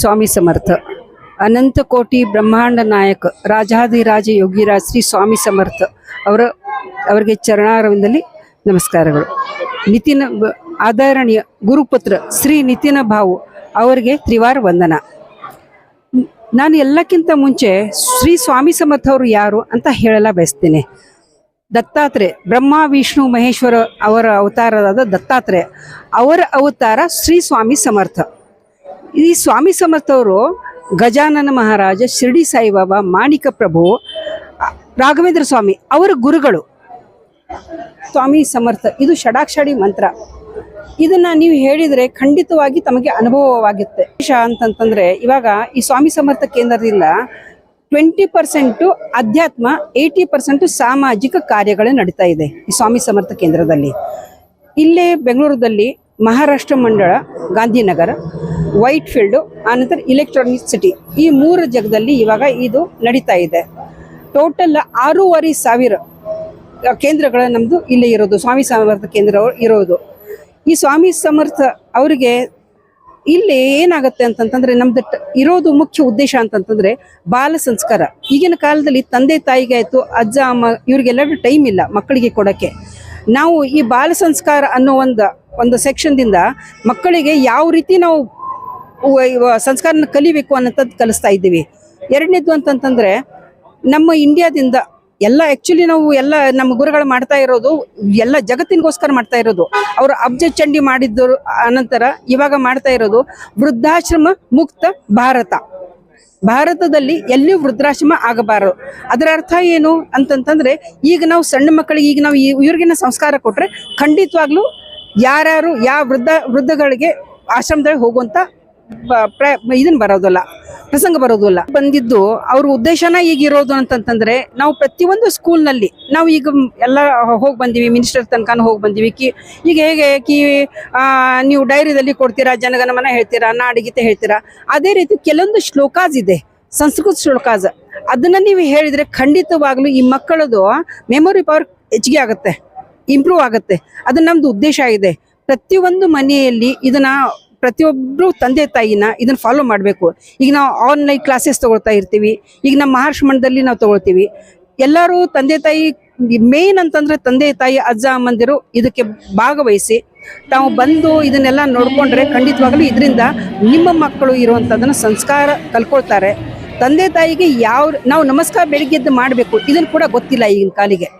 ಸ್ವಾಮಿ ಸಮರ್ಥ, ಅನಂತ ಕೋಟಿ ಬ್ರಹ್ಮಾಂಡ ನಾಯಕ, ರಾಜಾಧಿರಾಜ ಯೋಗಿರಾಜ್ ಶ್ರೀ ಸ್ವಾಮಿ ಸಮರ್ಥ ಅವರ, ಅವರಿಗೆ ಚರಣಾರವಿಂದಲ್ಲಿ ನಮಸ್ಕಾರಗಳು. ನಿತಿನ ಆದರಣೀಯ ಗುರುಪುತ್ರ ಶ್ರೀ ನಿತಿನ ಭಾವು ಅವರಿಗೆ ತ್ರಿವಾರ ವಂದನ. ನಾನು ಎಲ್ಲಕ್ಕಿಂತ ಮುಂಚೆ ಶ್ರೀ ಸ್ವಾಮಿ ಸಮರ್ಥ ಅವರು ಯಾರು ಅಂತ ಹೇಳಲ್ಲ ಬಯಸ್ತೇನೆ ದತ್ತಾತ್ರೇಯ, ಬ್ರಹ್ಮ, ವಿಷ್ಣು, ಮಹೇಶ್ವರ ಅವರ ಅವತಾರದಾದ ದತ್ತಾತ್ರೇಯ ಅವರ ಅವತಾರ ಶ್ರೀ ಸ್ವಾಮಿ ಸಮರ್ಥ. ಈ ಸ್ವಾಮಿ ಸಮರ್ಥ ಅವರು ಗಜಾನನ ಮಹಾರಾಜ ಶಿರ್ಡಿ ಸಾಯಿಬಾಬಾ, ಮಾಣಿಕ ಪ್ರಭು ರಾಘವೇಂದ್ರ ಸ್ವಾಮಿ, ಅವರ ಗುರುಗಳು. ಸ್ವಾಮಿ ಸಮರ್ಥ, ಇದು ಷಡಾಕ್ಷಡಿ ಮಂತ್ರ. ಇದನ್ನ ನೀವು ಹೇಳಿದ್ರೆ ಖಂಡಿತವಾಗಿ ತಮಗೆ ಅನುಭವವಾಗುತ್ತೆ ವಿಶೇಷ ಅಂತಂತಂದ್ರೆ ಇವಾಗ ಈ ಸ್ವಾಮಿ ಸಮರ್ಥ ಕೇಂದ್ರದಿಂದ ಟ್ವೆಂಟಿ ಪರ್ಸೆಂಟು ಅಧ್ಯಾತ್ಮ, ಏಯ್ಟಿ ಪರ್ಸೆಂಟು ಸಾಮಾಜಿಕ ಕಾರ್ಯಗಳು ನಡೀತಾ ಇದೆ ಈ ಸ್ವಾಮಿ ಸಮರ್ಥ ಕೇಂದ್ರದಲ್ಲಿ. ಇಲ್ಲೇ ಬೆಂಗಳೂರಲ್ಲಿ ಮಹಾರಾಷ್ಟ್ರ ಮಂಡಳ, ಗಾಂಧಿನಗರ ವೈಟ್ ಫೀಲ್ಡು ಆನಂತರ ಇಲೆಕ್ಟ್ರಾನಿಕ್ ಸಿಟಿ ಈ ಮೂರು ಜಗದಲ್ಲಿ ಇವಾಗ ಇದು ನಡೀತಾ ಇದೆ. ಟೋಟಲ್ ಆರೂವರೆ ಸಾವಿರ ಕೇಂದ್ರಗಳ ನಮ್ಮದು ಇಲ್ಲಿ ಇರೋದು. ಸ್ವಾಮಿ ಸಮರ್ಥ ಕೇಂದ್ರ ಇರೋದು. ಈ ಸ್ವಾಮಿ ಸಮರ್ಥ ಅವರಿಗೆ ಇಲ್ಲಿ ಏನಾಗುತ್ತೆ ಅಂತಂತಂದ್ರೆ ನಮ್ದು ಇರೋದು ಮುಖ್ಯ ಉದ್ದೇಶ ಅಂತಂತಂದ್ರೆ ಬಾಲ ಸಂಸ್ಕಾರ. ಈಗಿನ ಕಾಲದಲ್ಲಿ ತಂದೆ ತಾಯಿಗೆ ಆಯ್ತು, ಅಜ್ಜ, ಅಮ್ಮ ಇವ್ರಿಗೆಲ್ಲರೂ ಟೈಮ್ ಇಲ್ಲ ಮಕ್ಕಳಿಗೆ ಕೊಡಕ್ಕೆ. ನಾವು ಈ ಬಾಲ ಸಂಸ್ಕಾರ ಅನ್ನೋ ಒಂದು ಒಂದು ಸೆಕ್ಷನ್ದಿಂದ ಮಕ್ಕಳಿಗೆ ಯಾವ ರೀತಿ ನಾವು ಸಂಸ್ಕಾರ ಸಂಸ್ಕಾರನ ಕಲಿಬೇಕು ಅನ್ನೋಂಥದ್ದು ಕಲಿಸ್ತಾ ಇದ್ದೀವಿ. ಎರಡನೇದು ಅಂತಂತಂದರೆ ನಮ್ಮ ಇಂಡಿಯಾದಿಂದ ಎಲ್ಲ ಆ್ಯಕ್ಚುಲಿ ನಾವು ಎಲ್ಲ ನಮ್ಮ ಗುರುಗಳು ಮಾಡ್ತಾ ಇರೋದು, ಎಲ್ಲ ಜಗತ್ತಿನಗೋಸ್ಕರ ಮಾಡ್ತಾ ಇರೋದು. ಅವರು ಅಬ್ಜ ಚಂಡಿ ಮಾಡಿದ್ದರು ಅನಂತರ ಇವಾಗ ಮಾಡ್ತಾ ಇರೋದು ವೃದ್ಧಾಶ್ರಮ ಮುಕ್ತ ಭಾರತ. ಭಾರತದಲ್ಲಿ ಎಲ್ಲಿಯೂ ವೃದ್ಧಾಶ್ರಮ ಆಗಬಾರದು? ಅದರ ಅರ್ಥ ಏನು ಅಂತಂತಂದ್ರೆ ಈಗ ನಾವು ಸಣ್ಣ ಮಕ್ಕಳಿಗೆ ಈಗ ನಾವು ಇವ್ರಿಗಿನ ಸಂಸ್ಕಾರ ಕೊಟ್ರೆ ಖಂಡಿತವಾಗ್ಲೂ ಯಾರ್ಯಾರು ಯಾವ ವೃದ್ಧ ವೃದ್ಧಗಳಿಗೆ ಆಶ್ರಮದಲ್ಲಿ ಹೋಗುವಂಥ ಇದನ್ನ ಬರೋದಿಲ್ಲ, ಪ್ರಸಂಗ ಬರೋದಿಲ್ಲ. ಬಂದಿದ್ದು ಅವ್ರ ಉದ್ದೇಶನ ಈಗ ಇರೋದು ಅಂತಂತಂದ್ರೆ ನಾವು ಪ್ರತಿಯೊಂದು ಸ್ಕೂಲ್ನಲ್ಲಿ ನಾವು ಈಗ ಎಲ್ಲ ಹೋಗಿ ಬಂದೀವಿ, ಮಿನಿಸ್ಟರ್ ತನಕ ಹೋಗಿ ಬಂದೀವಿ. ಕಿ, ಈಗ ಹೇಗೆ ಕಿ ನೀವು ಡೈರಿದಲ್ಲಿ ಕೊಡ್ತೀರಾ ಜನಗಣಮನ ಹೇಳ್ತೀರಾ ನಾಡಿಗೀತೆ ಹೇಳ್ತೀರಾ, ಅದೇ ರೀತಿ ಕೆಲವೊಂದು ಶ್ಲೋಕಾಸ್ ಇದೆ, ಸಂಸ್ಕೃತ ಶ್ಲೋಕಾಸ್. ಅದನ್ನ ನೀವು ಹೇಳಿದ್ರೆ ಖಂಡಿತವಾಗ್ಲೂ ಈ ಮಕ್ಕಳದು ಮೆಮೊರಿ ಪವರ್ ಹೆಚ್ಚಿಗೆ ಆಗುತ್ತೆ. ಇಂಪ್ರೂವ್ ಆಗುತ್ತೆ. ಅದು ನಮ್ದು ಉದ್ದೇಶ ಇದೆ ಪ್ರತಿಯೊಂದು ಮನೆಯಲ್ಲಿ ಇದನ್ನ ಪ್ರತಿಯೊಬ್ಬರು ತಂದೆ ತಾಯಿನ ಇದನ್ನ ಫಾಲೋ ಮಾಡಬೇಕು. ಈಗ ನಾವು ಆನ್ಲೈನ್ ಕ್ಲಾಸಸ್ ತಗೊಳ್ತಾ ಇರ್ತೀವಿ. ಈಗ ನಮ್ಮ ಮಹಾರಾಷ್ಟ್ರ ಮಂಡದಲ್ಲಿ ನಾವು ತಗೊಳ್ತೀವಿ. ಎಲ್ಲರೂ ತಂದೆ ತಾಯಿ ಮೇನ್ ಅಂತಂದ್ರೆ ತಂದೆ ತಾಯಿ, ಅಜ್ಜ, ಅಮ್ಮಂದಿರು ಇದಕ್ಕೆ ಭಾಗವಹಿಸಿ ತಾವು ಬಂದು ಇದನ್ನೆಲ್ಲ ನೋಡ್ಕೊಂಡ್ರೆ ಖಂಡಿತವಾಗ್ಲು ಇದರಿಂದ ನಿಮ್ಮ ಮಕ್ಕಳು ಇರುವಂತದನ್ನ ಸಂಸ್ಕಾರ ಕಲ್ಕೊಳ್ತಾರೆ. ತಂದೆ ತಾಯಿಗೆ ಯಾವ ನಾವು ನಮಸ್ಕಾರ ಬೆಳಿಗ್ಗೆದ್ದು ಮಾಡಬೇಕು. ಇದನ್ನು ಕೂಡ ಗೊತ್ತಿಲ್ಲ ಈಗಿನ ಕಾಲಿಗೆ.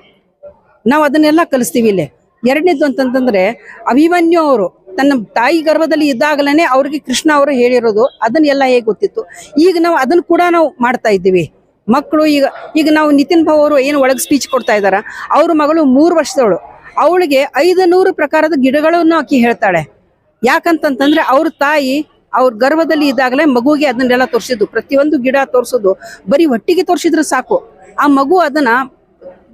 ನಾವು ಅದನ್ನೆಲ್ಲ ಕಲಿಸ್ತೀವಿ ಇಲ್ಲಿ. ಎರಡನೇದು ಅಂತಂತಂದ್ರೆ ಅಭಿಮನ್ಯು ಅವರು ತನ್ನ ತಾಯಿ ಗರ್ಭದಲ್ಲಿ ಇದ್ದಾಗಲೇ ಅವ್ರಿಗೆ ಕೃಷ್ಣ ಅವರು ಹೇಳಿರೋದು ಅದನ್ನೆಲ್ಲ ಹೇಗೆ ಗೊತ್ತಿತ್ತು. ಈಗ ನಾವು ಅದನ್ನು ಕೂಡ ನಾವು ಮಾಡ್ತಾ ಇದ್ದೀವಿ. ಮಕ್ಕಳು ಈಗ ಈಗ ನಾವು ನಿತಿನ್ ಭಾವ್ ಅವರು ಏನು ಒಳಗೆ ಸ್ಪೀಚ್ ಕೊಡ್ತಾ ಇದ್ದಾರೆ? ಅವ್ರ ಮಗಳು ಮೂರು ವರ್ಷದವಳು. ಅವಳಿಗೆ ಐದು ನೂರು ಪ್ರಕಾರದ ಗಿಡಗಳನ್ನು ಆಕಿ ಹೇಳ್ತಾಳೆ. ಯಾಕಂತಂತಂದ್ರೆ ಅವ್ರ ತಾಯಿ ಅವ್ರ ಗರ್ಭದಲ್ಲಿ ಇದ್ದಾಗಲೇ ಮಗುವಿಗೆ ಅದನ್ನೆಲ್ಲ ತೋರಿಸಿದ್ದು. ಪ್ರತಿಯೊಂದು ಗಿಡ ತೋರಿಸೋದು. ಬರೀ ಹೊಟ್ಟಿಗೆ ತೋರಿಸಿದ್ರೆ ಸಾಕು. ಆ ಮಗು ಅದನ್ನ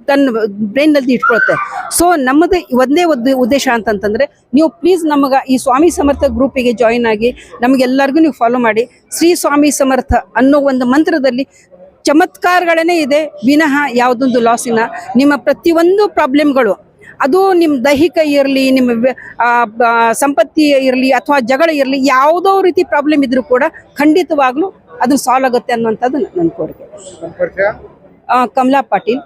ತನ್ನ ಬ್ರೈನ್ನಲ್ಲಿ ಇಟ್ಕೊಳುತ್ತೆ. ಸೊ ನಮ್ಮದು ಒಂದೇ ಒಂದು ಉದ್ದೇಶ ಅಂತಂತಂದ್ರೆ ನೀವು ಪ್ಲೀಸ್ ನಮಗ ಈ ಸ್ವಾಮಿ ಸಮರ್ಥ ಗ್ರೂಪಿಗೆ ಜಾಯಿನ್ ಆಗಿ ನಮಗೆಲ್ಲರಿಗೂ ನೀವು ಫಾಲೋ ಮಾಡಿ. ಶ್ರೀ ಸ್ವಾಮಿ ಸಮರ್ಥ ಅನ್ನೋ ಒಂದು ಮಂತ್ರದಲ್ಲಿ ಚಮತ್ಕಾರಗಳೇ ಇದೆ. ವಿನಃ ಯಾವುದೊಂದು ಲಾಸಿನ ನಿಮ್ಮ ಪ್ರತಿಯೊಂದು ಪ್ರಾಬ್ಲಮ್ಗಳು ಅದು ನಿಮ್ಮ ದೈಹಿಕ ಇರಲಿ ನಿಮ್ಮ ಸಂಪತ್ತಿ ಇರಲಿ ಅಥವಾ ಜಗಳ ಇರಲಿ ಯಾವುದೋ ರೀತಿ ಪ್ರಾಬ್ಲಮ್ ಇದ್ರೂ ಕೂಡ ಖಂಡಿತವಾಗ್ಲೂ ಅದು ಸಾಲ್ವ್ ಆಗುತ್ತೆ ಅನ್ನುವಂಥದ್ದು ನನ್ನ ಕೋರಿಕೆ. ಕಮಲಾ ಪಾಟೀಲ್.